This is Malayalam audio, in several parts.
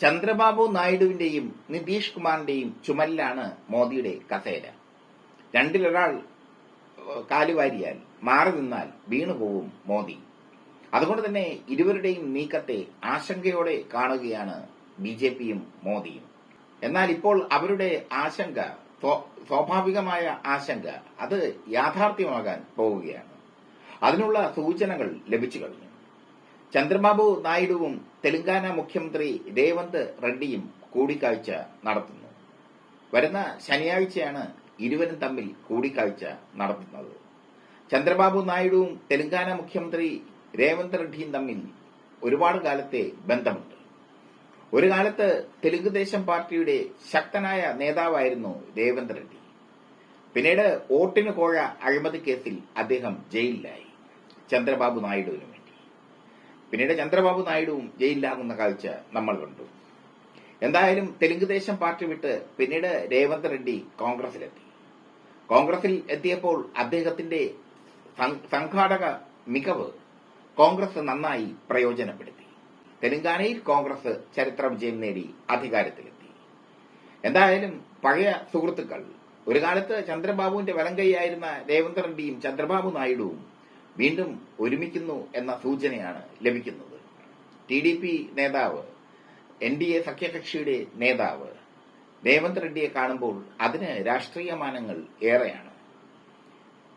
ചന്ദ്രബാബു നായിഡുവിന്റെയും നിതീഷ് കുമാറിന്റെയും ചുമലിലാണ് മോദിയുടെ കസേര. രണ്ടിലൊരാൾ കാലുവാരിയാൽ മാറി നിന്നാൽ വീണുപോവും മോദി. അതുകൊണ്ട് തന്നെ ഇരുവരുടെയും നീക്കത്തെ ആശങ്കയോടെ കാണുകയാണ് ബി ജെ പിയും മോദിയും. എന്നാൽ ഇപ്പോൾ അവരുടെ ആശങ്ക സ്വാഭാവികമായ ആശങ്ക അത് യാഥാർത്ഥ്യമാകാൻ പോവുകയാണ്. അതിനുള്ള സൂചനകൾ ലഭിച്ചു കഴിഞ്ഞു. ചന്ദ്രബാബു നായിഡുവും തെലങ്കാന മുഖ്യമന്ത്രി രേവന്ത് റെഡ്ഡിയും കൂടിക്കാഴ്ച നടത്തുന്നു. വരുന്ന ശനിയാഴ്ചയാണ് ഇരുവരും തമ്മിൽ കൂടിക്കാഴ്ച നടത്തുന്നത്. ചന്ദ്രബാബു നായിഡുവും തെലങ്കാന മുഖ്യമന്ത്രി രേവന്ത് റെഡ്ഡിയും തമ്മിൽ ഒരുപാട് കാലത്തെ ബന്ധമുണ്ട്. ഒരു കാലത്ത് തെലുങ്ക് ദേശം പാർട്ടിയുടെ ശക്തനായ നേതാവായിരുന്നു രേവന്ത് റെഡ്ഡി. പിന്നീട് വോട്ടിന് കോഴ അഴിമതി കേസിൽ അദ്ദേഹം ജയിലിലായി. ചന്ദ്രബാബു നായിഡുവിന് പിന്നീട് ചന്ദ്രബാബു നായിഡുവും ജയിലിലാകുന്ന കാഴ്ച നമ്മൾ കണ്ടു. എന്തായാലും തെലുങ്ക് ദേശം പാർട്ടി വിട്ട് പിന്നീട് രേവന്ത് റെഡ്ഡി കോൺഗ്രസിലെത്തി. കോൺഗ്രസിൽ എത്തിയപ്പോൾ അദ്ദേഹത്തിന്റെ സംഘാടക മികവ് കോൺഗ്രസ് നന്നായി പ്രയോജനപ്പെടുത്തി. തെലങ്കാനയിൽ കോൺഗ്രസ് ചരിത്ര വിജയം നേടി അധികാരത്തിലെത്തി. എന്തായാലും പഴയ സുഹൃത്തുക്കൾ ഒരു കാലത്ത് ചന്ദ്രബാബുവിന്റെ വലങ്കൈയായിരുന്ന രേവന്ത് റെഡ്ഡിയും ചന്ദ്രബാബു നായിഡുവും വീണ്ടും ഒരുമിക്കുന്നു എന്ന സൂചനയാണ് ലഭിക്കുന്നത്. ടി ഡി പി നേതാവ് എൻ ഡി എ സഖ്യകക്ഷിയുടെ നേതാവ് രേവന്ത് റെഡ്ഡിയെ കാണുമ്പോൾ അതിന് രാഷ്ട്രീയ മാനങ്ങൾ ഏറെയാണ്.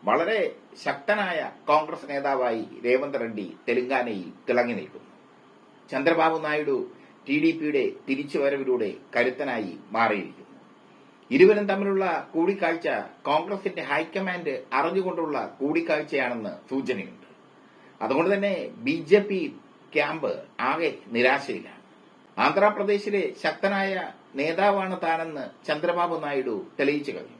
വളരെ ശക്തനായ കോൺഗ്രസ് നേതാവായി രേവന്ത് റെഡ്ഡി തെലങ്കാനയിൽ തിളങ്ങി നിൽക്കുന്നു. ചന്ദ്രബാബു നായിഡു ടി ഡി പിയുടെ തിരിച്ചുവരവിലൂടെ കരുത്തനായി മാറിയിരിക്കുന്നു. ഇരുവരും തമ്മിലുള്ള കൂടിക്കാഴ്ച കോൺഗ്രസിന്റെ ഹൈക്കമാൻഡ് അറിഞ്ഞുകൊണ്ടുള്ള കൂടിക്കാഴ്ചയാണെന്ന് സൂചനയുണ്ട്. അതുകൊണ്ട് തന്നെ ബി ജെ പി ക്യാമ്പ് ആകെ നിരാശയിലാണ്. ആന്ധ്രാപ്രദേശിലെ ശക്തനായ നേതാവാണ് താനെന്ന് ചന്ദ്രബാബു നായിഡു തെളിയിച്ചു കഴിഞ്ഞു.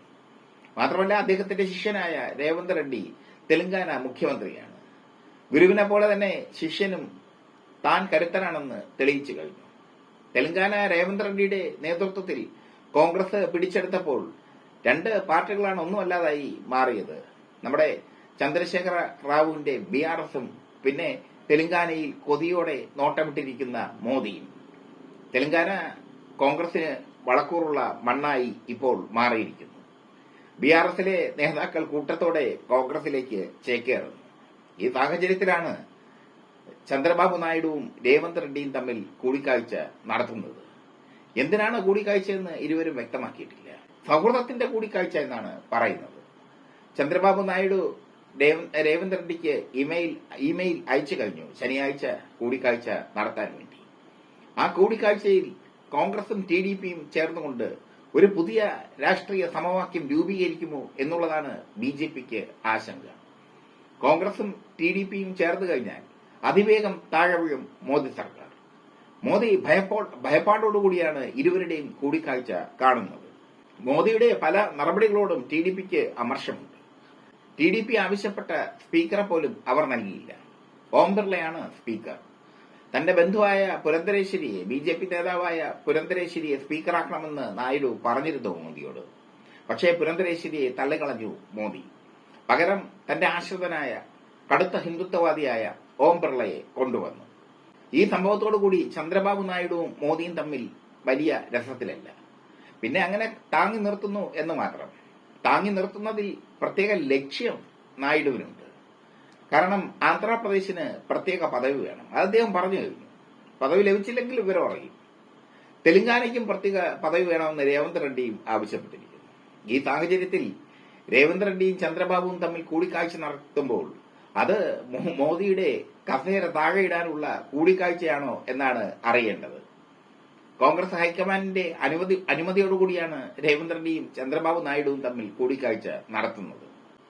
മാത്രമല്ല അദ്ദേഹത്തിന്റെ ശിഷ്യനായ രേവന്ത് റെഡ്ഡി തെലങ്കാന മുഖ്യമന്ത്രിയാണ്. ഗുരുവിനെ പോലെ തന്നെ ശിഷ്യനും താൻ കരുത്തനാണെന്ന് തെളിയിച്ചു കഴിഞ്ഞു. തെലങ്കാന രേവന്ത് റെഡ്ഡിയുടെ നേതൃത്വത്തിൽ കോൺഗ്രസ് പിടിച്ചെടുത്തപ്പോൾ രണ്ട് പാർട്ടികളാണ് ഒന്നുമല്ലാതായി മാറിയത്. നമ്മുടെ ചന്ദ്രശേഖര റാവുവിന്റെ ബി ആർ എസും പിന്നെ തെലങ്കാനയിൽ കൊതിയോടെ നോട്ടമിട്ടിരിക്കുന്ന മോദിയും. തെലങ്കാന കോൺഗ്രസിന് വളക്കൂറുള്ള മണ്ണായി ഇപ്പോൾ മാറിയിരിക്കുന്നു. ബി ആർ എസിലെ നേതാക്കൾ കൂട്ടത്തോടെ കോൺഗ്രസിലേക്ക് ചേക്കേറുന്നു. ഈ സാഹചര്യത്തിലാണ് ചന്ദ്രബാബു നായിഡുവും രേവന്ത് റെഡ്ഡിയും തമ്മിൽ കൂടിക്കാഴ്ച നടത്തുന്നത്. എന്തിനാണ് കൂടിക്കാഴ്ചയെന്ന് ഇരുവരും വ്യക്തമാക്കിയിട്ടില്ല. സൗഹൃദത്തിന്റെ കൂടിക്കാഴ്ച എന്നാണ് പറയുന്നത്. ചന്ദ്രബാബു നായിഡു രേവ- രേവന്ത് റെഡ്ഡിക്ക് ഇമെയിൽ ഇമെയിൽ അയച്ചു കഴിഞ്ഞു. ശനിയാഴ്ച കൂടിക്കാഴ്ച നടത്താൻ വേണ്ടി. ആ കൂടിക്കാഴ്ചയിൽ കോൺഗ്രസും ടി ഡി പിയും ചേർന്നുകൊണ്ട് ഒരു പുതിയ രാഷ്ട്രീയ സമവാക്യം രൂപീകരിക്കുമോ എന്നുള്ളതാണ് ബി ജെ പിക്ക് ആശങ്ക. കോൺഗ്രസും ടി ഡി പിയും ചേർന്ന് കഴിഞ്ഞാൽ അതിവേഗം താഴെ വീഴും മോദി സർക്കാർ. മോദി ഭയപ്പോ ഭയപ്പാടോടുകൂടിയാണ് ഇരുവരുടെയും കൂടിക്കാഴ്ച കാണുന്നത്. മോദിയുടെ പല നടപടികളോടും ടി ഡി പിക്ക് അമർഷമുണ്ട്. ടി ഡി പി ആവശ്യപ്പെട്ട സ്പീക്കറെ പോലും അവർ നൽകിയില്ല. ഓം ബിർളയാണ് സ്പീക്കർ. തന്റെ ബന്ധുവായ പുരന്തരേശ്വരിയെ ബി ജെ പി നേതാവായ പുരന്തരേശ്വരിയെ സ്പീക്കറാക്കണമെന്ന് നായിഡു പറഞ്ഞിരുന്നു മോദിയോട്. പക്ഷേ പുരന്തരേശ്വരിയെ തള്ളിക്കളഞ്ഞു മോദി. പകരം തന്റെ ആശ്രിതനായ കടുത്ത ഹിന്ദുത്വവാദിയായ ഓം ബിർളയെ കൊണ്ടുവന്നു. ഈ സംഭവത്തോടു കൂടി ചന്ദ്രബാബു നായിഡുവും മോദിയും തമ്മിൽ വലിയ രസത്തിലല്ല. പിന്നെ അങ്ങനെ താങ്ങി നിർത്തുന്നു എന്ന് മാത്രം. താങ്ങി നിർത്തുന്നതിൽ പ്രത്യേക ലക്ഷ്യം നായിഡുവിനുണ്ട്. കാരണം ആന്ധ്രാപ്രദേശിന് പ്രത്യേക പദവി വേണം. അത് അദ്ദേഹം പറഞ്ഞു കഴിഞ്ഞു. പദവി ലഭിച്ചില്ലെങ്കിൽ വിവരം അറിയും. തെലങ്കാനയ്ക്കും പ്രത്യേക പദവി വേണമെന്ന് രേവന്ത് റെഡ്ഡിയും ആവശ്യപ്പെട്ടിരിക്കുന്നു. ഈ സാഹചര്യത്തിൽ രേവന്ത് റെഡ്ഡിയും ചന്ദ്രബാബുവും തമ്മിൽ കൂടിക്കാഴ്ച നടത്തുമ്പോൾ അത് മോദിയുടെ കസേര താഴെ ഇടാനുള്ള കൂടിക്കാഴ്ചയാണോ എന്നാണ് അറിയേണ്ടത്. കോൺഗ്രസ് ഹൈക്കമാൻഡിന്റെ അനുമതി അനുമതിയോടുകൂടിയാണ് രേവന്ത് റെഡ്ഡിയും ചന്ദ്രബാബു നായിഡുവും തമ്മിൽ കൂടിക്കാഴ്ച നടത്തുന്നത്.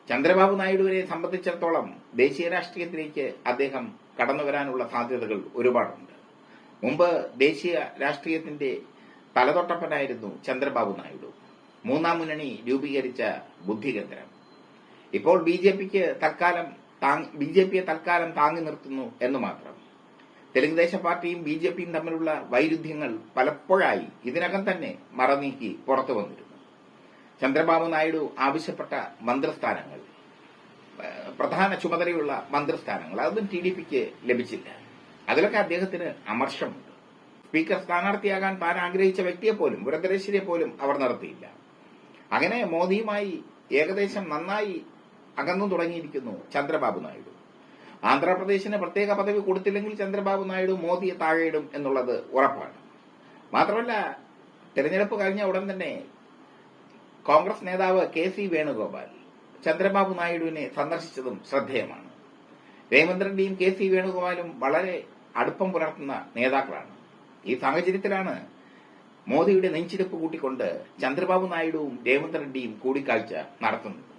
ചന്ദ്രബാബു നായിഡുവിനെ സംബന്ധിച്ചിടത്തോളം ദേശീയ രാഷ്ട്രീയത്തിലേക്ക് അദ്ദേഹം കടന്നു വരാനുള്ള സാധ്യതകൾ ഒരുപാടുണ്ട്. മുമ്പ് ദേശീയ രാഷ്ട്രീയത്തിന്റെ തലതൊട്ടപ്പനായിരുന്നു ചന്ദ്രബാബു നായിഡു. മൂന്നാം മുന്നണി രൂപീകരിച്ച ബുദ്ധികേന്ദ്രം. ഇപ്പോൾ ബി ജെ പിക്ക് തൽക്കാലം ബി ജെ പിയെ തൽക്കാലം താങ്ങി നിർത്തുന്നു എന്ന് മാത്രം. തെലുങ്ക് ദേശ പാർട്ടിയും ബി ജെ പിയും തമ്മിലുള്ള വൈരുദ്ധ്യങ്ങൾ പലപ്പോഴായി ഇതിനകം തന്നെ മറനീക്കി പുറത്തു വന്നിരുന്നു. ചന്ദ്രബാബു നായിഡു ആവശ്യപ്പെട്ട മന്ത്രിസ്ഥാനങ്ങൾ പ്രധാന ചുമതലയുള്ള മന്ത്രിസ്ഥാനങ്ങൾ അതൊന്നും ടി ഡി പിക്ക് ലഭിച്ചില്ല. അതിലൊക്കെ അദ്ദേഹത്തിന് അമർഷമുണ്ട്. സ്പീക്കർ സ്ഥാനാർത്ഥിയാകാൻ താൻ ആഗ്രഹിച്ച വ്യക്തിയെ പോലും പുരന്തരേശ്വരിയെ പോലും അവർ നിർത്തിയില്ല അങ്ങനെ മോദിയുമായി ഏകദേശം നന്നായി അകന്നു തുടങ്ങിയിരിക്കുന്നു ചന്ദ്രബാബു നായിഡു. ആന്ധ്രാപ്രദേശിന് പ്രത്യേക പദവി കൊടുത്തില്ലെങ്കിൽ ചന്ദ്രബാബു നായിഡു മോദിയെ താഴെയിടും എന്നുള്ളത് ഉറപ്പാണ്. മാത്രമല്ല തെരഞ്ഞെടുപ്പ് കഴിഞ്ഞ ഉടൻ തന്നെ കോൺഗ്രസ് നേതാവ് കെ സി വേണുഗോപാൽ ചന്ദ്രബാബു നായിഡുവിനെ സന്ദർശിച്ചതും ശ്രദ്ധേയമാണ്. രേവന്ത് റെഡ്ഡിയും കെ സി വേണുഗോപാലും വളരെ അടുപ്പം പുലർത്തുന്ന നേതാക്കളാണ്. ഈ സാഹചര്യത്തിലാണ് മോദിയുടെ നെഞ്ചിരിപ്പ് കൂട്ടിക്കൊണ്ട് ചന്ദ്രബാബു നായിഡുവും രേവന്ത് റെഡ്ഡിയും കൂടിക്കാഴ്ച നടത്തുന്നത്.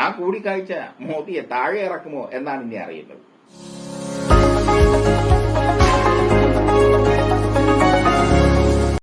ആ കൂടിക്കാഴ്ച മോദിയെ താഴെ ഇറക്കുമോ എന്നാണ് ഇനി അറിയുന്നത്